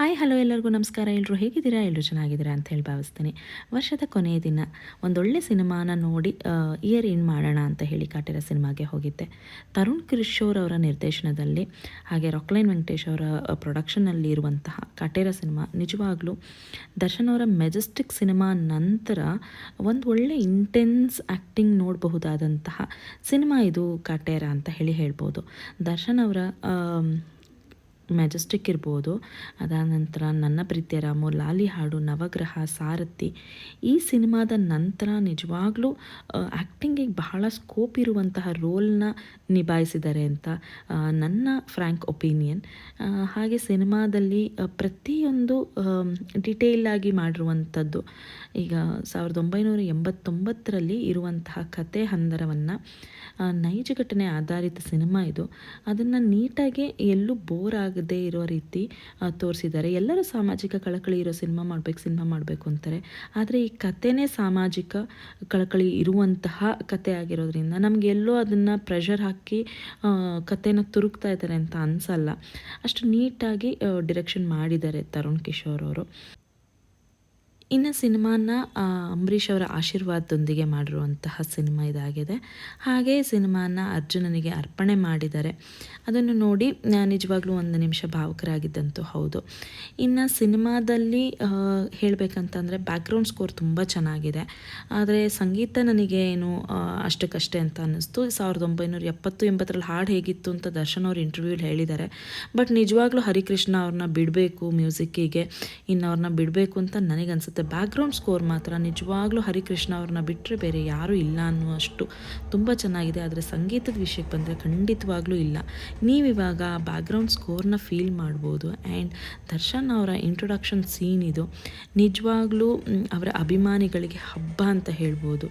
Hi, hello ಎಲ್ಲರಿಗೂ ನಮಸ್ಕಾರ. ಎಲ್ಲರೂ ಹೇಗಿದ್ದೀರಾ? ಎಲ್ಲರೂ ಚೆನ್ನಾಗಿದ್ದೀರಾ ಅಂತ ಹೇಳಿ ಭಾವಿಸ್ತೀನಿ. ವರ್ಷದ ಕೊನೆಯ ದಿನ, ಒಂದೊಳ್ಳೆ ಸಿನಿಮಾನ ನೋಡಿ ಇಯರ್ ಇನ್ ಮಾಡೋಣ ಅಂತ ಹೇಳಿ ಕಾಟಿರೋ ಸಿನಿಮಾಗೆ ಹೋಗಿದ್ದೆ. ತರುಣ್ ಕಿಶೋರ್ ಅವರ ನಿರ್ದೇಶನದಲ್ಲಿ, ಹಾಗೆ ರಾಕ್ಲೈನ್ ವೆಂಕಟೇಶ್ ಅವರ ಪ್ರೊಡಕ್ಷನ್ನಲ್ಲಿ ಇರುವಂತಹ ಕಾಟೇರ ಸಿನಿಮಾ, ನಿಜವಾಗ್ಲೂ ದರ್ಶನ್ ಅವರ ಮೆಜೆಸ್ಟಿಕ್ ಸಿನಿಮಾ ನಂತರ ಒಂದು ಒಳ್ಳೆ ಇಂಟೆನ್ಸ್ ಆ್ಯಕ್ಟಿಂಗ್ ನೋಡಬಹುದಾದಂತಹ ಸಿನಿಮಾ ಇದು ಕಾಟೇರ ಅಂತ ಹೇಳಿ ಹೇಳ್ಬೋದು. ದರ್ಶನ್ ಅವರ ಮೆಜೆಸ್ಟಿಕ್ ಇರ್ಬೋದು. ಅದಾದ ನಂತರ ನನ್ನ ಪ್ರೀತಿಯ ರಾಮು, ಲಾಲಿ ಹಾಡು, ನವಗ್ರಹ, ಸಾರಥಿ ಈ ಸಿನಿಮಾದ ನಂತರ ನಿಜವಾಗ್ಲೂ ಆ್ಯಕ್ಟಿಂಗಿಗೆ ಬಹಳ ಸ್ಕೋಪ್ ಇರುವಂತಹ ರೋಲ್ನ ನಿಭಾಯಿಸಿದ್ದಾರೆ ಅಂತ ನನ್ನ ಫ್ರ್ಯಾಂಕ್ ಒಪಿನಿಯನ್ ಹಾಗೆ ಸಿನಿಮಾದಲ್ಲಿ ಪ್ರತಿಯೊಂದು ಡಿಟೇಲ್ ಆಗಿ ಮಾಡಿರುವಂಥದ್ದು. ಈಗ ಸಾವಿರದ ಒಂಬೈನೂರ ಎಂಬತ್ತೊಂಬತ್ತರಲ್ಲಿ ಇರುವಂತಹ ಕತೆ ಹಂದರವನ್ನು ನೈಜ ಘಟನೆ ಆಧಾರಿತ ಸಿನಿಮಾ ಇದು. ಅದನ್ನು ನೀಟಾಗಿ ಎಲ್ಲೂ ಬೋರ್ ಆಗದೆ ಇರೋ ರೀತಿ ತೋರಿಸಿದ್ದಾರೆ. ಎಲ್ಲರೂ ಸಾಮಾಜಿಕ ಕಳಕಳಿ ಇರೋ ಸಿನಿಮಾ ಮಾಡಬೇಕು ಸಿನಿಮಾ ಮಾಡಬೇಕು ಅಂತಾರೆ. ಆದರೆ ಈ ಕಥೆನೇ ಸಾಮಾಜಿಕ ಕಳಕಳಿ ಇರುವಂತಹ ಕತೆ ಆಗಿರೋದ್ರಿಂದ ನಮಗೆ ಎಲ್ಲೋ ಅದನ್ನು ಪ್ರೆಷರ್ ಹಾಕಿ ಕಥೆನ ತುರುಕ್ತಾ ಇದ್ದಾರೆ ಅಂತ ಅನಿಸಲ್ಲ. ಅಷ್ಟು ನೀಟಾಗಿ ಡಿರೆಕ್ಷನ್ ಮಾಡಿದ್ದಾರೆ ತರುಣ್ ಕಿಶೋರ್ ಅವರು. ಇನ್ನು ಸಿನಿಮಾನ ಅಂಬರೀಷ್ ಅವರ ಆಶೀರ್ವಾದದೊಂದಿಗೆ ಮಾಡಿರುವಂತಹ ಸಿನಿಮಾ ಇದಾಗಿದೆ. ಹಾಗೆ ಸಿನಿಮಾನ ಅರ್ಜುನನಿಗೆ ಅರ್ಪಣೆ ಮಾಡಿದ್ದಾರೆ. ಅದನ್ನು ನೋಡಿ ನಿಜವಾಗ್ಲೂ ಒಂದು ನಿಮಿಷ ಭಾವಕರಾಗಿದ್ದಂತೂ ಹೌದು. ಇನ್ನು ಸಿನಿಮಾದಲ್ಲಿ ಹೇಳಬೇಕಂತಂದರೆ ಬ್ಯಾಕ್ಗ್ರೌಂಡ್ ಸ್ಕೋರ್ ತುಂಬ ಚೆನ್ನಾಗಿದೆ. ಆದರೆ ಸಂಗೀತ ನನಗೆ ಏನು ಅಷ್ಟಕ್ಕಷ್ಟೇ ಅಂತ ಅನ್ನಿಸ್ತು. ಸಾವಿರದ ಒಂಬೈನೂರ ಎಪ್ಪತ್ತು, ಎಂಬತ್ತರಲ್ಲಿ ಹಾಡು ಹೇಗಿತ್ತು ಅಂತ ದರ್ಶನ್ ಅವ್ರ ಇಂಟರ್ವ್ಯೂಲಿ ಹೇಳಿದ್ದಾರೆ. ಬಟ್ ನಿಜವಾಗ್ಲೂ ಹರಿಕೃಷ್ಣ ಅವ್ರನ್ನ ಬಿಡಬೇಕು, ಮ್ಯೂಸಿಕ್ಕಿಗೆ, ಇನ್ನು ಅವ್ರನ್ನ ಬಿಡಬೇಕು ಅಂತ ನನಗನ್ಸುತ್ತೆ. ಬ್ಯಾಕ್ಗ್ರೌಂಡ್ ಸ್ಕೋರ್ ಮಾತ್ರ ನಿಜವಾಗ್ಲೂ ಹರಿಕೃಷ್ಣ ಅವ್ರನ್ನ ಬಿಟ್ಟರೆ ಬೇರೆ ಯಾರೂ ಇಲ್ಲ ಅನ್ನುವಷ್ಟು ತುಂಬ ಚೆನ್ನಾಗಿದೆ. ಆದರೆ ಸಂಗೀತದ ವಿಷಯಕ್ಕೆ ಬಂದರೆ ಖಂಡಿತವಾಗ್ಲೂ ಇಲ್ಲ. ನೀವಿವಾಗ ಬ್ಯಾಕ್ಗ್ರೌಂಡ್ ಸ್ಕೋರ್ನ ಫೀಲ್ ಮಾಡ್ಬೋದು. ಆ್ಯಂಡ್ ದರ್ಶನ್ ಅವರ ಇಂಟ್ರೊಡಕ್ಷನ್ ಸೀನ್ ಇದು ನಿಜವಾಗ್ಲೂ ಅವರ ಅಭಿಮಾನಿಗಳಿಗೆ ಹಬ್ಬ ಅಂತ ಹೇಳ್ಬೋದು.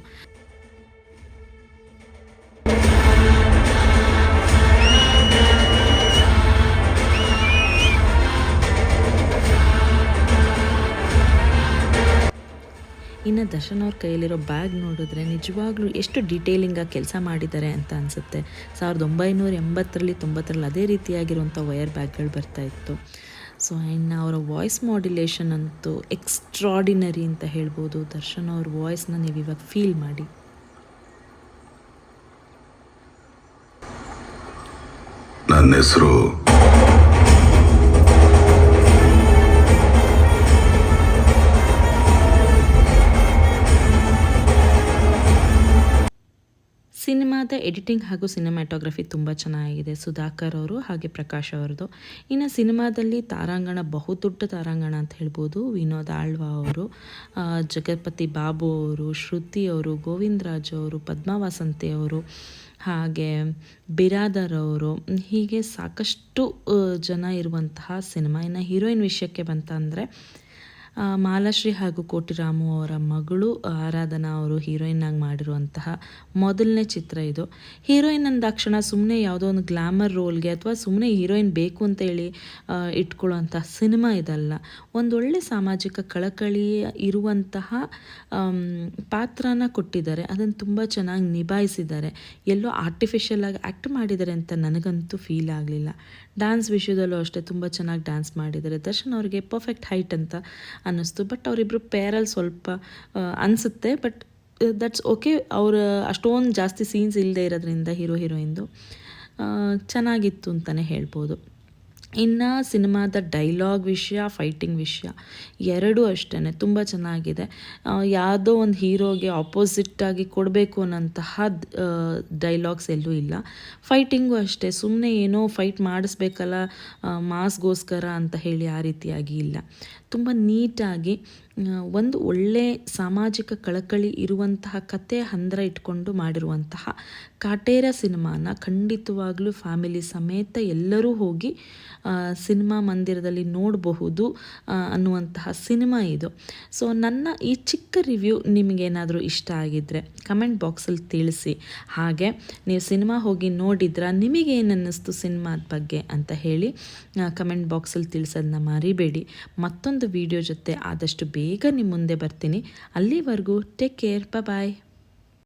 ಇನ್ನು ದರ್ಶನ್ ಅವ್ರ ಕೈಯಲ್ಲಿರೋ ಬ್ಯಾಗ್ ನೋಡಿದ್ರೆ ನಿಜವಾಗ್ಲೂ ಎಷ್ಟು ಡೀಟೇಲಿಂಗಾಗಿ ಕೆಲಸ ಮಾಡಿದ್ದಾರೆ ಅಂತ ಅನಿಸುತ್ತೆ. ಸಾವಿರದ ಒಂಬೈನೂರ ಎಂಬತ್ತರಲ್ಲಿ, ತೊಂಬತ್ತರಲ್ಲಿ ಅದೇ ರೀತಿಯಾಗಿರುವಂಥ ವಯರ್ ಬ್ಯಾಗ್ಗಳು ಬರ್ತಾ ಇತ್ತು. ಸೊ ಇನ್ನು ಅವರ ವಾಯ್ಸ್ ಮಾಡ್ಯುಲೇಷನ್ ಅಂತೂ ಎಕ್ಸ್ಟ್ರಾಡಿನರಿ ಅಂತ ಹೇಳ್ಬೋದು. ದರ್ಶನ್ ಅವ್ರ ವಾಯ್ಸ್ನ ನೀವು ಇವಾಗ ಫೀಲ್ ಮಾಡಿ. ನನ್ನ ಹೆಸರು ಸಿನಿಮಾದ ಎಡಿಟಿಂಗ್ ಹಾಗೂ ಸಿನಿಮ್ಯಾಟೋಗ್ರಫಿ ತುಂಬ ಚೆನ್ನಾಗಿದೆ. ಸುಧಾಕರ್ ಅವರು ಹಾಗೆ ಪ್ರಕಾಶ್ ಅವರದು ಇನ್ನು ಸಿನಿಮಾದಲ್ಲಿ ತಾರಾಂಗಣ ಬಹುದೊಡ್ಡ ತಾರಾಂಗಣ ಅಂತ ಹೇಳ್ಬೋದು. ವಿನೋದ್ ಆಳ್ವಾ ಅವರು ಜಗತ್ಪತಿ ಬಾಬು ಅವರು ಶ್ರುತಿ ಅವರು ಗೋವಿಂದರಾಜ್ ಅವರು ಪದ್ಮಾವಾಸಂತೆ ಅವರು ಹಾಗೆ ಬಿರಾದರ್ ಅವರು ಹೀಗೆ ಸಾಕಷ್ಟು ಜನ ಇರುವಂತಹ ಸಿನಿಮಾ. ಇನ್ನು ಹೀರೋಯಿನ್ ವಿಷಯಕ್ಕೆ ಬಂತ ಅಂದರೆ ಆ, ಮಾಲಾಶ್ರೀ ಹಾಗೂ ಕೋಟಿರಾಮು ಅವರ ಮಗಳು ಆರಾಧನಾ ಅವರು ಹೀರೋಯಿನ್ ಆಗಿ ಮಾಡಿರುವಂತಹ ಮೊದಲನೇ ಚಿತ್ರ ಇದು. ಹೀರೋಯಿನ್ ಅಂದಾಕ್ಷಣ ಸುಮ್ಮನೆ ಯಾವುದೋ ಒಂದು ಗ್ಲಾಮರ್ ರೋಲ್ಗೆ ಅಥವಾ ಸುಮ್ಮನೆ ಹೀರೋಯಿನ್ ಬೇಕು ಅಂತ ಹೇಳಿ ಆ, ಇಟ್ಕೊಳ್ಳುವಂಥ ಸಿನಿಮಾ ಇದಲ್ಲ. ಒಂದೊಳ್ಳೆ ಸಾಮಾಜಿಕ ಕಳಕಳಿ ಇರುವಂತಹ ಪಾತ್ರನ ಕೊಟ್ಟಿದ್ದಾರೆ. ಅದನ್ನು ತುಂಬ ಚೆನ್ನಾಗಿ ನಿಭಾಯಿಸಿದ್ದಾರೆ. ಎಲ್ಲೋ ಆರ್ಟಿಫಿಷಿಯಲ್ ಆಗಿ ಆ್ಯಕ್ಟ್ ಮಾಡಿದ್ದಾರೆ ಅಂತ ನನಗಂತೂ ಫೀಲ್ ಆಗಲಿಲ್ಲ. ಡ್ಯಾನ್ಸ್ ವಿಷಯದಲ್ಲೂ ಅಷ್ಟೇ ತುಂಬ ಚೆನ್ನಾಗಿ ಡ್ಯಾನ್ಸ್ ಮಾಡಿದ್ದಾರೆ. ದರ್ಶನ್ ಅವರಿಗೆ ಪರ್ಫೆಕ್ಟ್ ಹೈಟ್ ಅಂತ ಅನ್ನಿಸ್ತು. ಬಟ್ ಅವರಿಬ್ಬರು ಪೇರಲ್ಲಿ ಸ್ವಲ್ಪ ಅನಿಸುತ್ತೆ. ಬಟ್ ದಟ್ಸ್ ಓಕೆ ಅವ್ರ ಅಷ್ಟೊಂದು ಜಾಸ್ತಿ ಸೀನ್ಸ್ ಇಲ್ಲದೆ ಇರೋದ್ರಿಂದ ಹೀರೋ ಹೀರೋಯಿಂದು ಚೆನ್ನಾಗಿತ್ತು ಅಂತಲೇ ಹೇಳ್ಬೋದು. ಇನ್ನು ಸಿನಿಮಾದ ಡೈಲಾಗ್ ವಿಷಯ ಫೈಟಿಂಗ್ ವಿಷಯ, ಎರಡೂ ಅಷ್ಟೇ ತುಂಬ ಚೆನ್ನಾಗಿದೆ. ಯಾವುದೋ ಒಂದು ಹೀರೋಗೆ ಆಪೋಸಿಟ್ಟಾಗಿ ಕೊಡಬೇಕು ಅನ್ನೋಂತಹ ಡೈಲಾಗ್ಸ್ ಎಲ್ಲೂ ಇಲ್ಲ. ಫೈಟಿಂಗು ಅಷ್ಟೇ ಸುಮ್ಮನೆ ಏನೋ ಫೈಟ್ ಮಾಡಿಸ್ಬೇಕಲ್ಲ ಮಾಸ್ಗೋಸ್ಕರ ಅಂತ ಹೇಳಿ ಆ ರೀತಿಯಾಗಿ ಇಲ್ಲ. ತುಂಬ ನೀಟಾಗಿ ಒಂದು ಒಳ್ಳೆ ಸಾಮಾಜಿಕ ಕಳಕಳಿ ಇರುವಂತಹ ಕತೆ ಹಂದರ ಇಟ್ಕೊಂಡು ಮಾಡಿರುವಂತಹ ಕಾಟೇರ ಸಿನಿಮಾನ ಖಂಡಿತವಾಗ್ಲೂ ಫ್ಯಾಮಿಲಿ ಸಮೇತ ಎಲ್ಲರೂ ಹೋಗಿ ಸಿನಿಮಾ ಮಂದಿರದಲ್ಲಿ ನೋಡಬಹುದು ಅನ್ನುವಂತಹ ಸಿನಿಮಾ ಇದು. ಸೊ ನನ್ನ ಈ ಚಿಕ್ಕ ರಿವ್ಯೂ ನಿಮಗೇನಾದರೂ ಇಷ್ಟ ಆಗಿದ್ದರೆ ಕಮೆಂಟ್ ಬಾಕ್ಸಲ್ಲಿ ತಿಳಿಸಿ. ಹಾಗೆ, ನೀವು ಸಿನಿಮಾ ಹೋಗಿ ನೋಡಿದ್ರೆ ನಿಮಗೇನು ಅನ್ನಿಸ್ತು ಸಿನಿಮಾದ ಬಗ್ಗೆ ಅಂತ ಹೇಳಿ ಕಮೆಂಟ್ ಬಾಕ್ಸಲ್ಲಿ ತಿಳಿಸೋದನ್ನ ಮರಿಬೇಡಿ. ಮತ್ತೊಂದು ವಿಡಿಯೋ ಜೊತೆ ಆದಷ್ಟು ಬೇಗ ನಿಮ್ಮ ಮುಂದೆ ಬರ್ತೀನಿ. ಅಲ್ಲಿವರೆಗೂ ಟೇಕ್ ಕೇರ್ ಬಾಯ್